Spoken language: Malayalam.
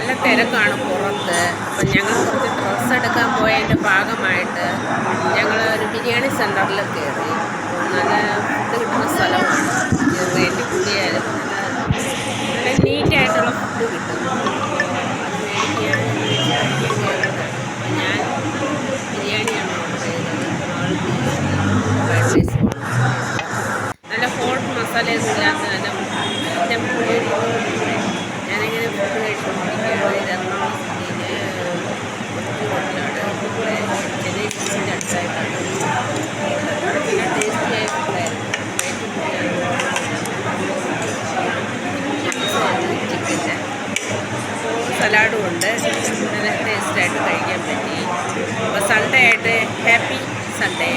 നല്ല തിരക്കാണ് പുറത്ത്. അപ്പം ഞങ്ങൾ കുറച്ച് ഡ്രസ്സ് എടുക്കാൻ പോയതിന്റെ ഭാഗമായിട്ട് ഞങ്ങൾ ഒരു ബിരിയാണി സെന്ററിൽ കയറി നല്ല ഫുഡ് കിട്ടുന്ന സ്ഥലമാണ്. റേറ്റ് കൂടിയായിരുന്നു നല്ല നീറ്റായിട്ടുള്ള ഫുഡ് കിട്ടും. അത് മേടിക്കാൻ ഞാൻ ബിരിയാണിയാണ് ഓർഡർ ചെയ്തത്. ഫ്രൈഡ് റൈസ് നല്ല ഹോട്ട് മസാലയൊന്നും ഇല്ലാത്ത നല്ല സലാഡും ഉണ്ട്. നല്ല ടേസ്റ്റായിട്ട് കഴിക്കാൻ പറ്റി. അപ്പോൾ സൺഡേ ആയിട്ട് ഹാപ്പി സൺഡേ